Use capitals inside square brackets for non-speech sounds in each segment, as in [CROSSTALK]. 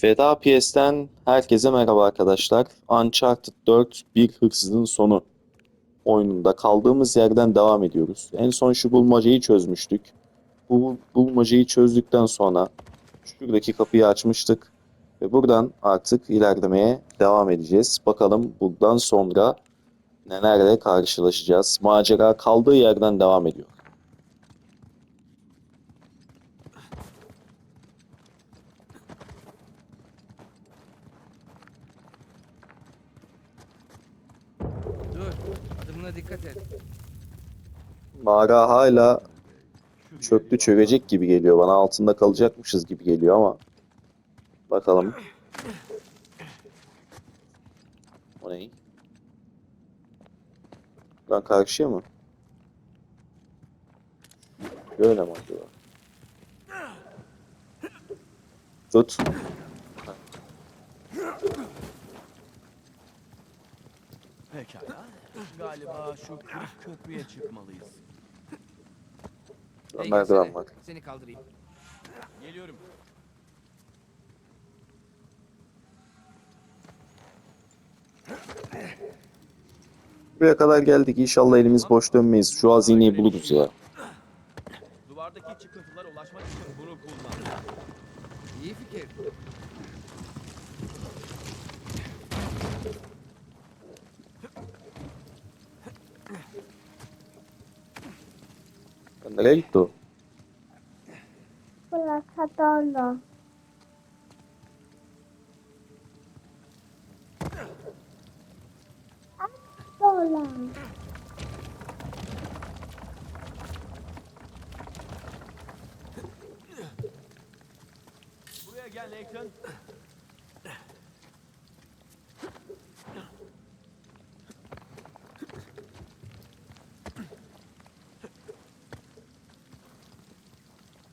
Feda PS'ten herkese merhaba arkadaşlar. Uncharted 4 Bir Hırsızın Sonu oyununda kaldığımız yerden devam ediyoruz. En son şu bulmacayı çözmüştük. Bu bulmacayı çözdükten sonra şuradaki kapıyı açmıştık. Ve buradan artık ilerlemeye devam edeceğiz. Bakalım bundan sonra nelerle karşılaşacağız. Macera kaldığı yerden devam ediyor. Dur, adımına dikkat et. Mağara hala çöktü çökecek gibi geliyor bana. Altında kalacakmışız gibi geliyor ama. Bakalım. O ne? Lan karşıya mı? Böyle mi acaba? Tut. Pekala. Galiba şu köprüye çıkmalıyız. Merdiven gelsene, var. Seni kaldırayım. Geliyorum. Buraya kadar geldik. İnşallah elimiz boş dönmeyiz. Şu hazineyi buluruz ya. Duvardaki çıkıntılara ulaşmak için bunu kullan. İyi fikir. Nereye gitti o? Placadolo. Dola. Buraya gel Nathan.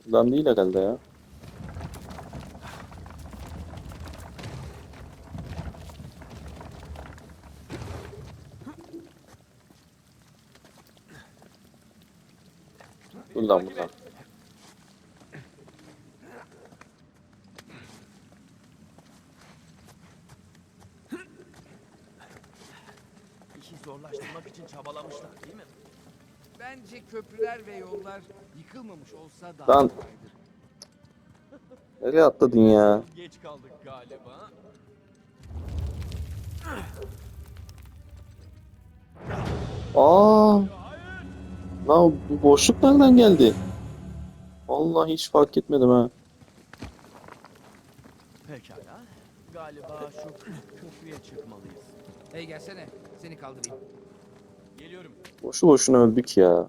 Buradan değil herhalde ya. Buradan buradan. İşi zorlaştırmak için çabalamışlar değil mi? Bence köprüler ve yollar yıkılmamış olsa daha Lan. kolaydır. Nereye atladın ya? Geç kaldık galiba. Aa! Lan bu boşluk nereden geldi? Vallahi hiç fark etmedim ha. Pekala. Galiba şu köprüye çıkmalıyız. Hey gelsene, seni kaldırayım. Geliyorum. Boşu boşuna öldük ya.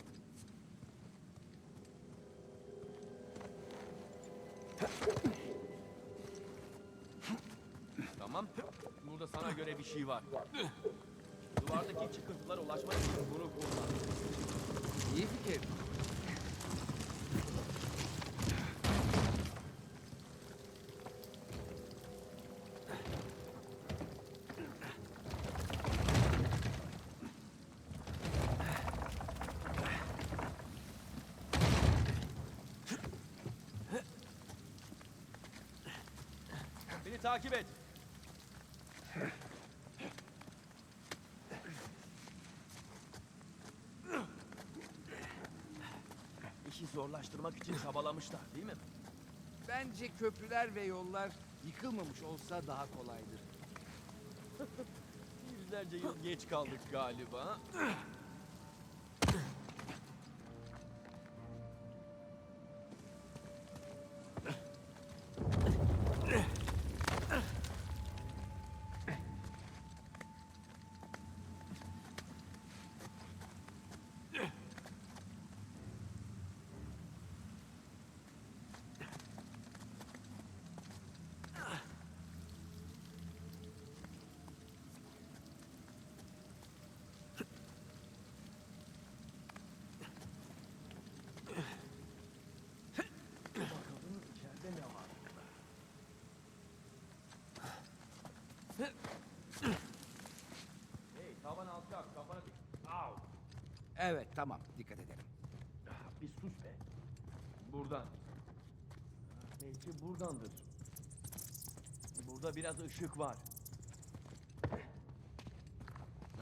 Tamam. Burada sana göre bir şey var. Duvardaki çıkıntılara ulaşmak için bunu kullan. İyi fikir. Beni takip et. İşi zorlaştırmak için çabalamışlar değil mi? Bence köprüler ve yollar yıkılmamış olsa daha kolaydır. Yüzlerce yıl geç kaldık galiba. Evet, tamam. Dikkat edelim. Ah, Bir sus be. Buradan. Belki buradandır. Burada biraz ışık var.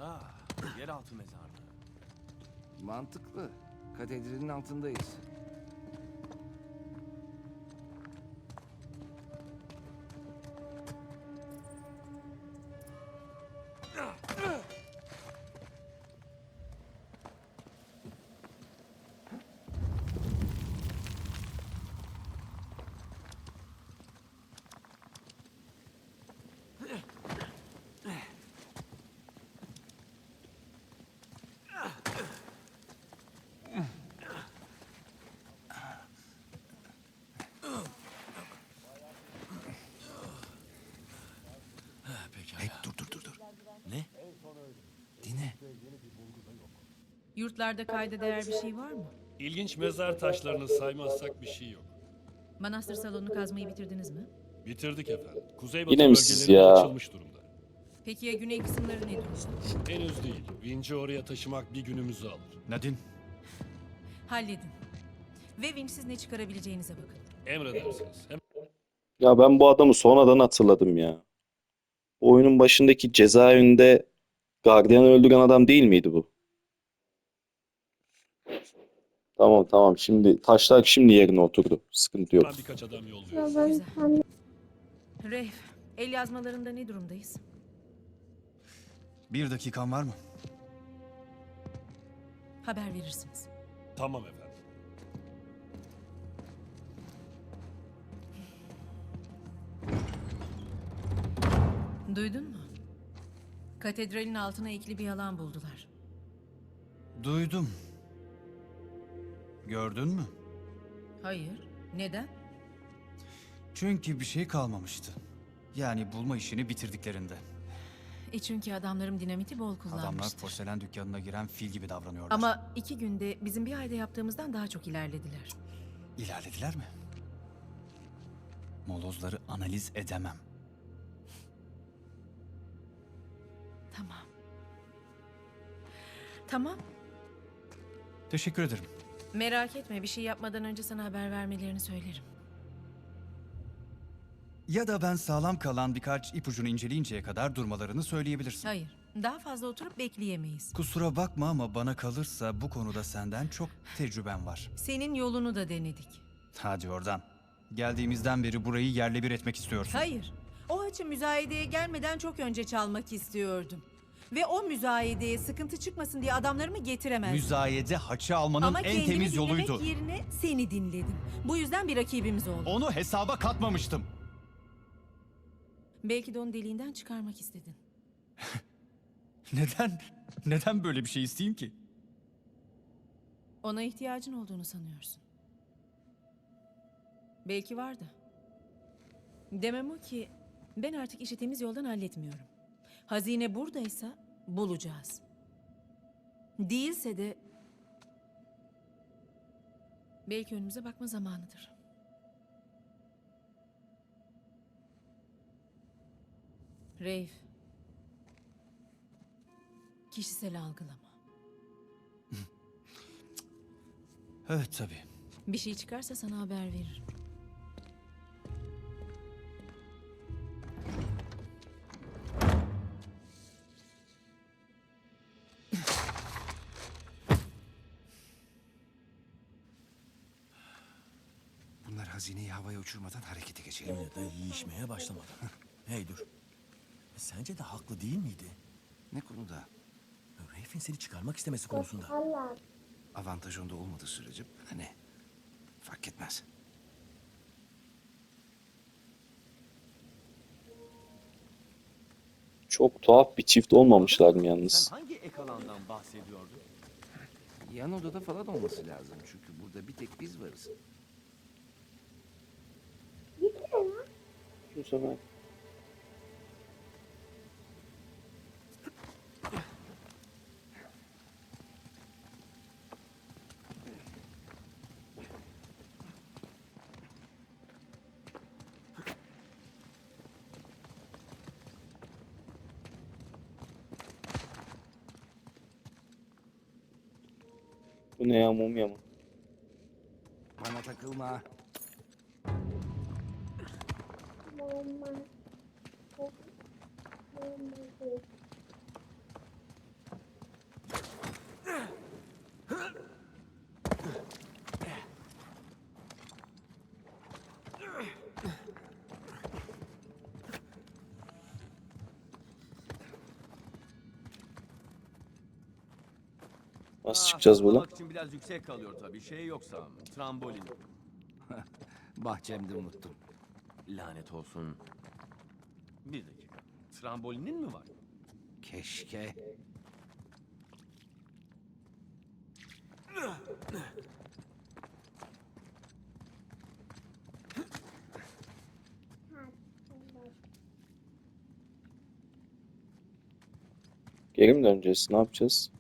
Ah, yeraltı mezarlığı. Mantıklı. Katedralin altındayız. Yurtlarda kayda değer bir şey var mı? İlginç mezar taşlarını saymazsak bir şey yok. Manastır salonunu kazmayı bitirdiniz mi? Bitirdik efendim. Kuzeybatı Yine mi siz bölgeleri ya? açılmış durumda. Peki ya güney kısımları ne durumda? Henüz değil. Vinci oraya taşımak bir günümüzü alır. Nadine, Halledin. Ve vinçsiz ne çıkarabileceğinize bakın. Emredersiniz. Hem Ya ben bu adamı sonradan hatırladım ya. Oyunun başındaki cezaevinde gardiyanı öldüren adam değil miydi bu? Tamam tamam şimdi taşlar şimdi yerine oturdu. Sıkıntı yok. ben birkaç adam yolluyorum. Ben Güzel. sen Reif, el yazmalarında ne durumdayız? bir dakikan var mı? Haber verirsiniz. Tamam efendim. Duydun mu? Katedralin altına ekli bir alan buldular. Duydum. Gördün mü? Hayır. Neden? Çünkü bir şey kalmamıştı. Yani bulma işini bitirdiklerinde. E çünkü adamlarım dinamiti bol Adamlar kullanmıştır. porselen dükkanına giren fil gibi davranıyorlar. Ama iki günde bizim bir ayda yaptığımızdan daha çok ilerlediler. İlerlediler mi? Molozları analiz edemem. Tamam. Tamam. Teşekkür ederim. Merak etme bir şey yapmadan önce sana haber vermelerini söylerim. Ya da ben sağlam kalan birkaç ipucunu inceleyinceye kadar durmalarını söyleyebilirsin. Hayır. Daha fazla oturup bekleyemeyiz. Kusura bakma ama bana kalırsa bu konuda senden çok tecrüben var. Senin yolunu da denedik. Hadi oradan. Geldiğimizden beri burayı yerle bir etmek istiyorsun. Hayır. Açı müzayedeye gelmeden çok önce çalmak istiyordum. Ve o müzayedeye sıkıntı çıkmasın diye adamlarımı getiremezdim. Müzayede haçı almanın Ama en kendimi temiz dinlemek yoluydu. yerine seni dinledim. Bu yüzden bir rakibimiz oldu. Onu hesaba katmamıştım. Belki de onu deliğinden çıkarmak istedin. [LAUGHS] Neden? Neden böyle bir şey isteyeyim ki? Ona ihtiyacın olduğunu sanıyorsun. Belki vardı. Demem o ki ben artık işi temiz yoldan halletmiyorum. Hazine buradaysa bulacağız. Değilse de belki önümüze bakma zamanıdır. Reif. Kişisel algılama. [LAUGHS] Evet tabii. Bir şey çıkarsa sana haber veririm. Hazineyi havaya uçurmadan harekete geçelim. Yine de yiyişmeye başlamadı. hey dur. Sence de haklı değil miydi? Ne konuda? Reif'in seni çıkarmak istemesi konusunda. Allah. Avantaj onda olmadığı sürece hani fark etmez. Çok tuhaf bir çift olmamışlar mı yalnız? Sen hangi ek alandan bahsediyordun? Yan odada falan olması lazım çünkü burada bir tek biz varız. Bu sefer Bu ne ya mumya mı? Bana takılma. Mama. Nasıl çıkacağız buradan? zıplamak için biraz yüksek kalıyor tabii. Şey yoksa trambolin. Bahçemde unuttum. Lanet olsun. Bir dakika. Trambolinin mi var? Keşke. Geri mi döneceğiz? Ne yapacağız?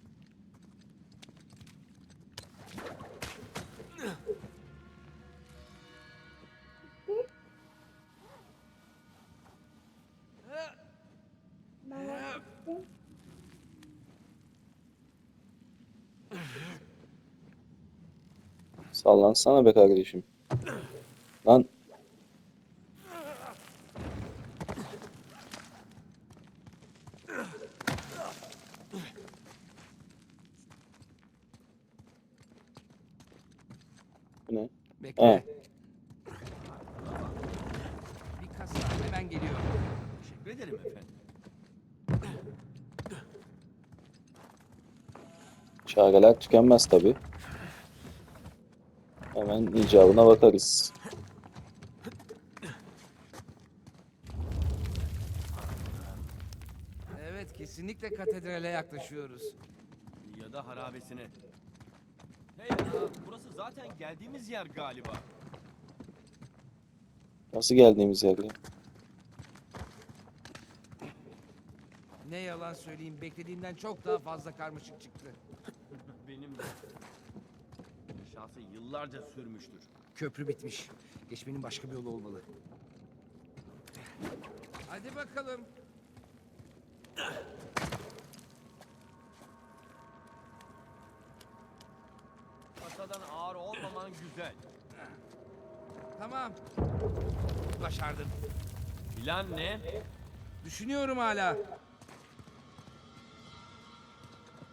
Sallansana be kardeşim. Lan bu ne? Bekle. He. Bir kasa hemen geliyorum. Teşekkür ederim efendim. Çareler tükenmez tabi. Hemen icabına bakarız. Evet kesinlikle katedrale yaklaşıyoruz. Ya da harabesine. Hey ya, burası zaten geldiğimiz yer galiba. Nasıl geldiğimiz yerde? Ne yalan söyleyeyim beklediğimden çok daha fazla karmaşık çıktı. [LAUGHS] Benim de. Şansı yıllarca sürmüştür. Köprü bitmiş. Geçmenin başka bir yolu olmalı. Hadi bakalım. Masadan ağır olmaman güzel. Tamam. Başardın. Plan ne? Düşünüyorum hala.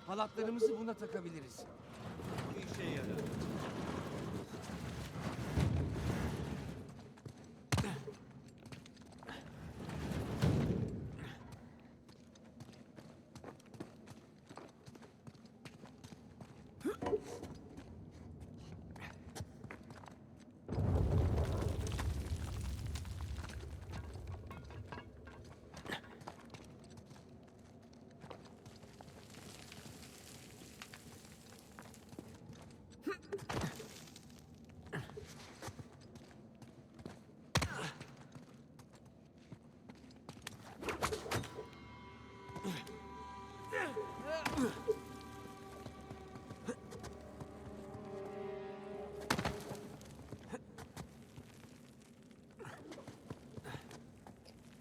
Halatlarımızı buna takabiliriz. Bu işe yarar.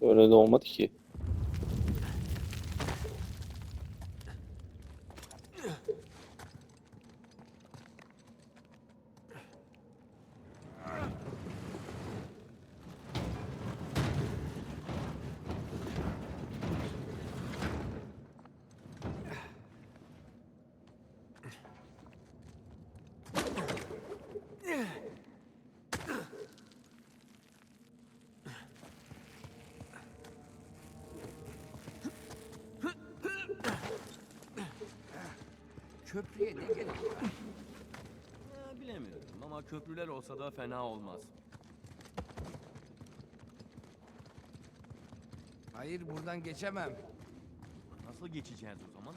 Öyle de olmadı ki. Köprüye ne gerek var? Ha, bilemiyorum ama köprüler olsa da fena olmaz. Hayır buradan geçemem. Nasıl geçeceğiz o zaman?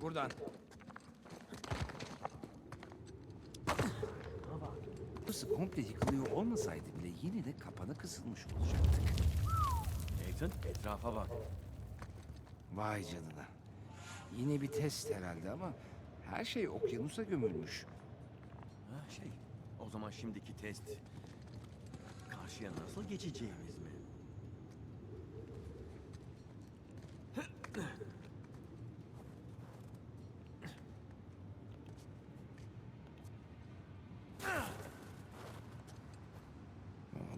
Buradan. Burası komple yıkılıyor olmasaydı bile yine de kapana kısılmış olacaktık. Nathan etrafa bak. Vay canına. Yine bir test herhalde ama her şey okyanusa gömülmüş. Ha, şey o zaman şimdiki test. Karşıya nasıl geçeceğimiz mi?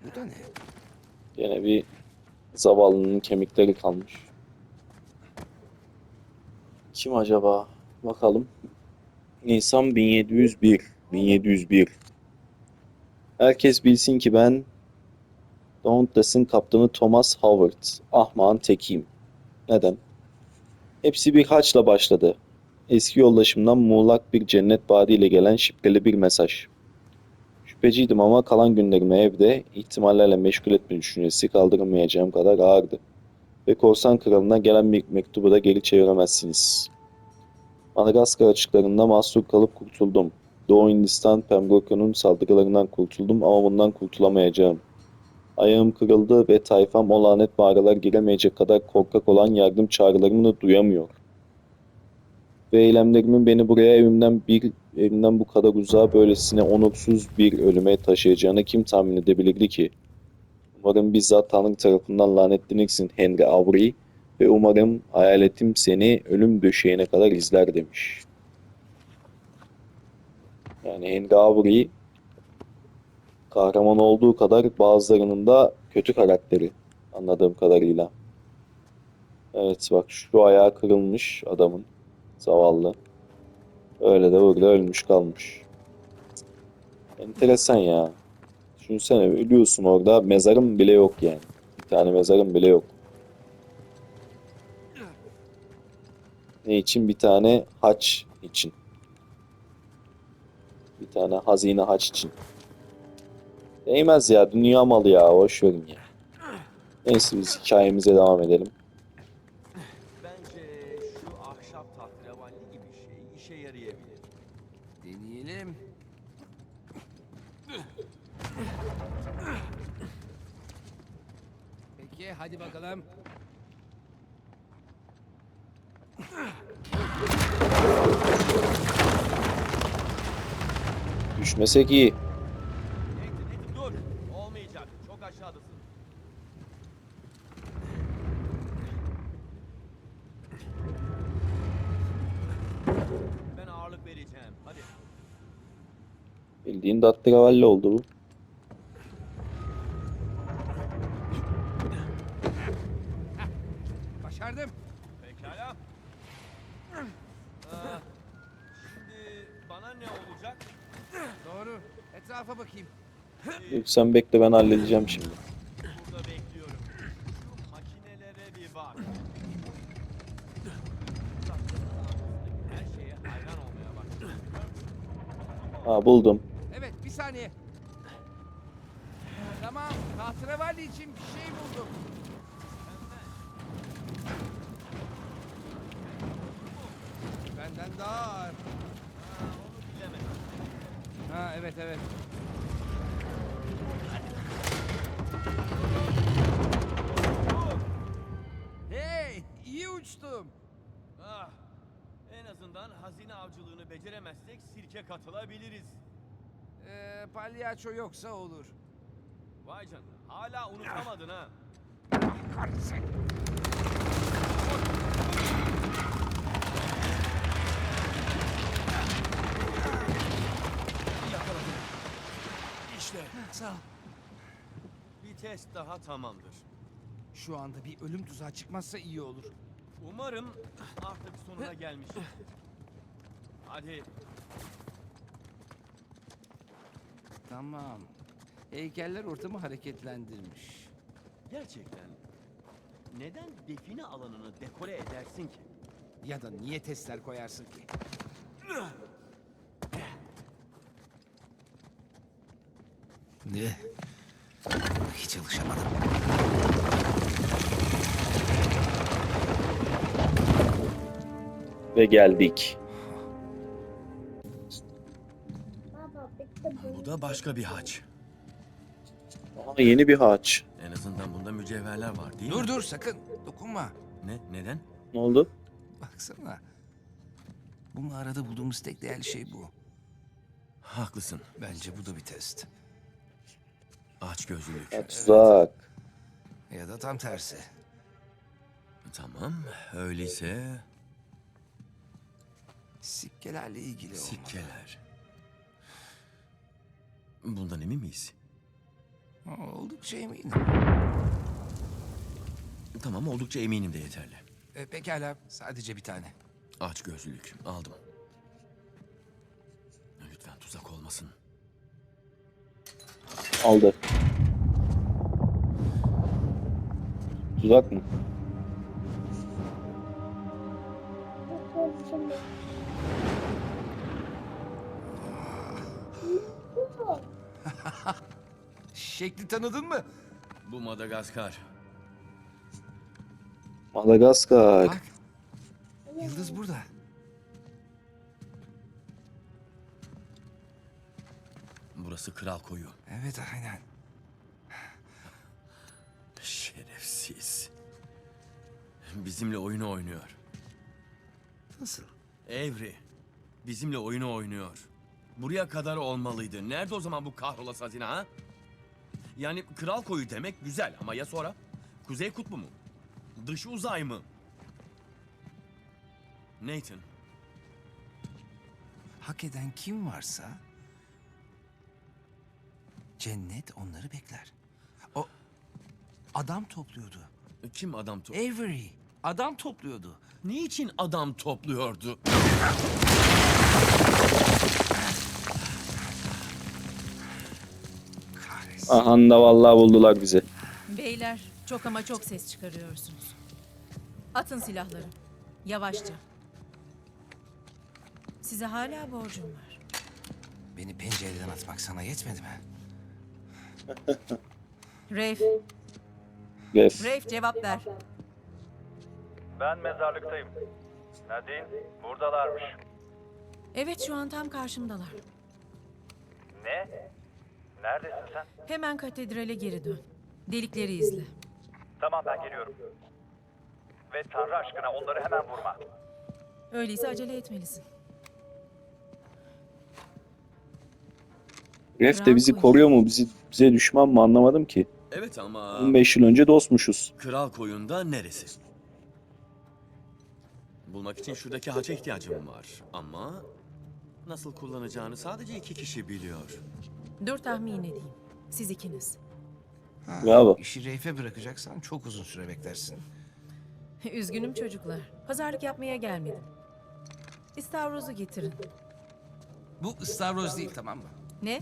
Bu da ne? Yine bir zavallının kemikleri kalmış. Kim acaba? Bakalım. Nisan 1701. 1701. Herkes bilsin ki ben Dauntless'ın kaptanı Thomas Howard. Ahmağın tekiyim. Neden? Hepsi bir haçla başladı. Eski yoldaşımdan muğlak bir cennet vaadiyle gelen şifreli bir mesaj. Şüpheciydim ama kalan günlerimi evde ihtimallerle meşgul etme düşüncesi kaldıramayacağım kadar ağırdı. Ve korsan kralından gelen bir mektubu da geri çeviremezsiniz. Madagaskar açıklarında mahsur kalıp kurtuldum. Doğu Hindistan Pembroka'nın saldırılarından kurtuldum ama bundan kurtulamayacağım. Ayağım kırıldı ve tayfam o lanet mağaralar giremeyecek kadar korkak olan yardım çağrılarımı da duyamıyor. Ve eylemlerimin beni buraya evimden bir evimden bu kadar uzağa böylesine onursuz bir ölüme taşıyacağını kim tahmin edebilirdi ki? Umarım bizzat Tanrı tarafından lanetlenirsin Henry Avery ve umarım hayaletim seni ölüm döşeğine kadar izler demiş. Yani Henry Avery kahraman olduğu kadar bazılarının da kötü karakteri anladığım kadarıyla. Evet bak şu ayağı kırılmış adamın zavallı. Öyle de burada ölmüş kalmış. Enteresan ya. Düşünsene ölüyorsun orada mezarım bile yok yani. Bir tane mezarım bile yok. Ne için? Bir tane haç için. Bir tane hazine haç için. Değmez ya. Dünya malı ya. Boş verin ya. Neyse biz hikayemize devam edelim. Bence şu ahşap tahterevalli gibi şey işe yarayabilir. Deneyelim. Peki hadi bakalım. Düşmesek iyi. Nathan, Nathan dur. Olmayacak. Çok aşağıdasın. Ben ağırlık vereceğim. Hadi. Dattravalli oldu bu. Başardım. Pekala. Aa, şimdi bana ne olacak? Doğru. Etrafa bakayım. Yok, sen bekle ben halledeceğim şimdi. Burada bekliyorum. Şu makinelere bir bak. Her şeye hayran olmaya başladım. Ha buldum. Saniye. Tamam. Tahterevalli için bir şey buldum. Benden daha ağır. Onu bilemedim. Ha evet evet. Hey, iyi uçtum. Ah, en azından hazine avcılığını beceremezsek sirke katılabiliriz. Ee, palyaço yoksa olur. Vay canına, hala unutamadın ha. Kahretsin. İşte. Sağ ol. Bir test daha tamamdır. Şu anda bir ölüm tuzağı çıkmazsa iyi olur. Umarım artık sonuna gelmişizdir. Hadi, Tamam. Heykeller ortamı hareketlendirmiş. gerçekten neden define alanını dekore edersin ki? Ya da niye testler koyarsın ki? Ne? Hiç alışamadım. Ve geldik. Bu. Da başka bir haç. Aha yeni bir haç. En azından bunda mücevherler var değil Dur mi? dur sakın dokunma. Ne? Neden? Ne oldu? Baksana. Bu mağarada bulduğumuz tek değerli şey bu. Haklısın. Bence bu da bir test. Aç gözlülük. Ha, tuzak. Ya da tam tersi. Tamam, öyleyse Sikkelerle ilgili olmalı. sikkeler. Bundan emin miyiz? Oldukça eminim. Tamam oldukça eminim de yeterli. E, pekala, sadece bir tane. Aç gözlülük aldım. Lütfen tuzak olmasın. Aldı. Tuzak mı? [LAUGHS] Şekli tanıdın mı? Bu Madagaskar. Madagaskar. Bak. Yıldız burada. Burası kral koyu. Evet aynen. Şerefsiz. Bizimle oyunu oynuyor. Nasıl? Evri. Bizimle oyunu oynuyor. Buraya kadar olmalıydı. Nerede o zaman bu kahrolası hazine ha? Yani kral koyu demek güzel ama ya sonra? Kuzey kutbu mu? Dış uzay mı? Nathan, Hak eden kim varsa cennet onları bekler. O adam topluyordu. kim adam to... Avery adam topluyordu. Niçin adam topluyordu? Kahretsin. Ahan da vallahi buldular bizi. Beyler, çok ama çok ses çıkarıyorsunuz. Atın silahları. Yavaşça. Size hala borcum var. Beni pencereden atmak sana yetmedi mi? Rafe, [LAUGHS] Ref. Rafe cevap ver. Ben mezarlıktayım. Nadine buradalarmış. Evet şu an tam karşımdalar. Ne? Neredesin sen? Hemen katedrale geri dön. Delikleri izle. Tamam ben geliyorum. Ve Tanrı aşkına onları hemen vurma. Öyleyse acele etmelisin. Ref de bizi koruyor mu? Bizi bize düşman mı anlamadım ki. Evet ama 15 yıl önce dostmuşuz. kral koyunda neresi? Bulmak için şuradaki haça ihtiyacım var. Ama nasıl kullanacağını sadece iki kişi biliyor. Dur tahmin edeyim. Siz ikiniz. Ha, Bravo. İşi Reif'e bırakacaksan çok uzun süre beklersin. [LAUGHS] Üzgünüm çocuklar. Pazarlık yapmaya gelmedim. İstavrozu getirin. Bu ıstavroz değil tamam mı? Ne?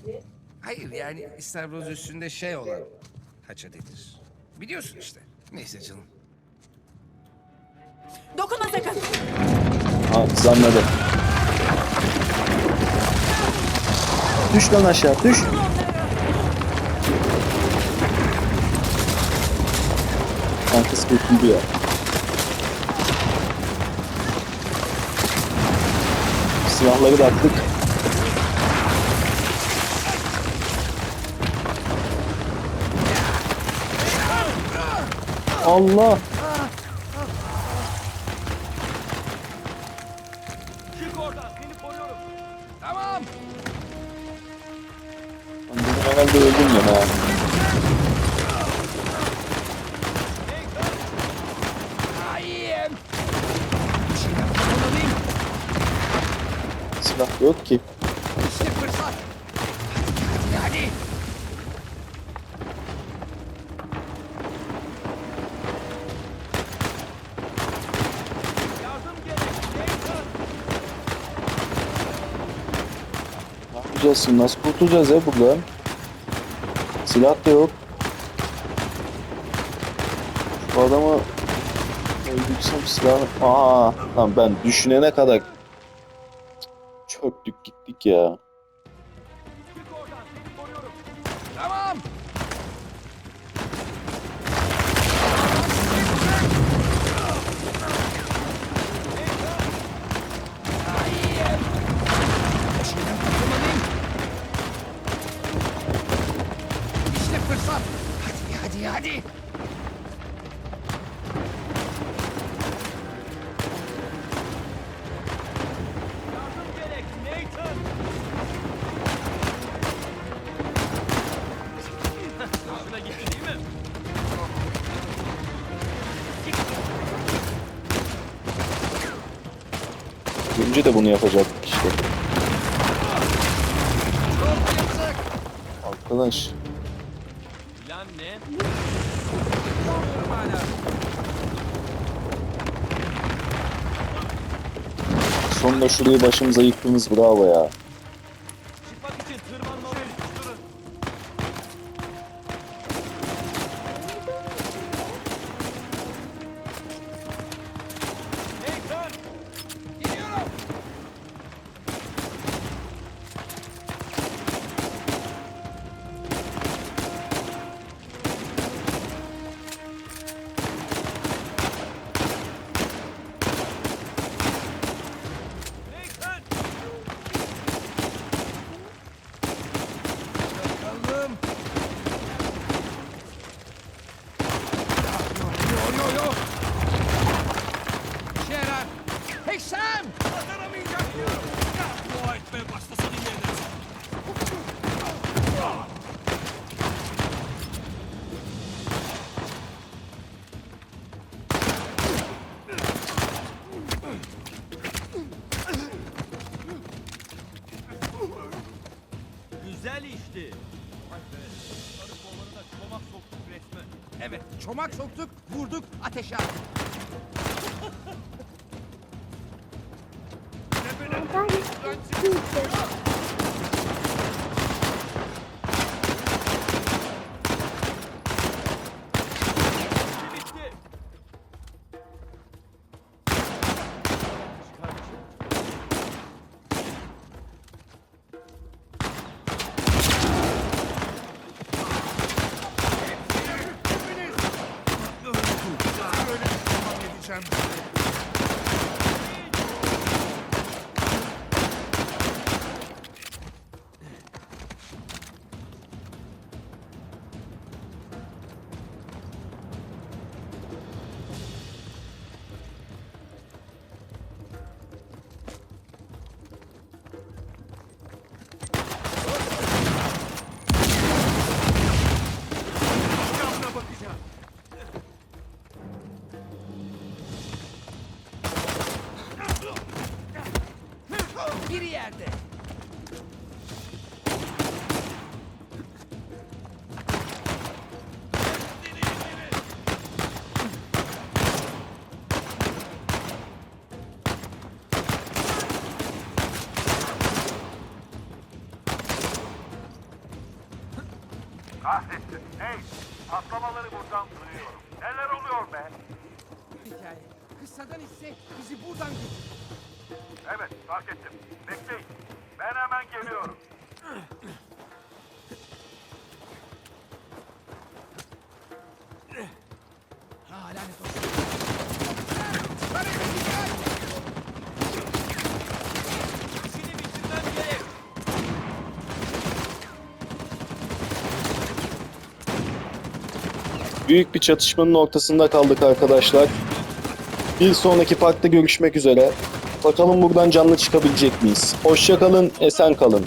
Hayır yani istavroz üstünde şey olan haça denir. Biliyorsun işte. Neyse canım. Dokunma sakın! Ha kız Düş lan aşağı düş. Kız kurtuldu ya. Silahları da attık. Allah! Öldüm ya ha. Hayır. Bir şeyler yapmalıyım. Silah yok ki. Silah da yok. Şu adamı öldürsem silah... Aa, tamam ben düşünene kadar çöktük gittik ya. Bunu yapacaktık işte. Arkadaş. Sonunda şurayı başımıza yıktınız bravo ya. Çomak soktuk, vurduk, ateşe attık. time. Hey, patlamaları buradan duyuyorum. Neler oluyor be? Hikaye. Kıssadan ise bizi buradan götür. Evet, fark ettim. Büyük bir çatışmanın ortasında kaldık arkadaşlar. Bir sonraki parkta görüşmek üzere. Bakalım buradan canlı çıkabilecek miyiz? Hoşça kalın, esen kalın.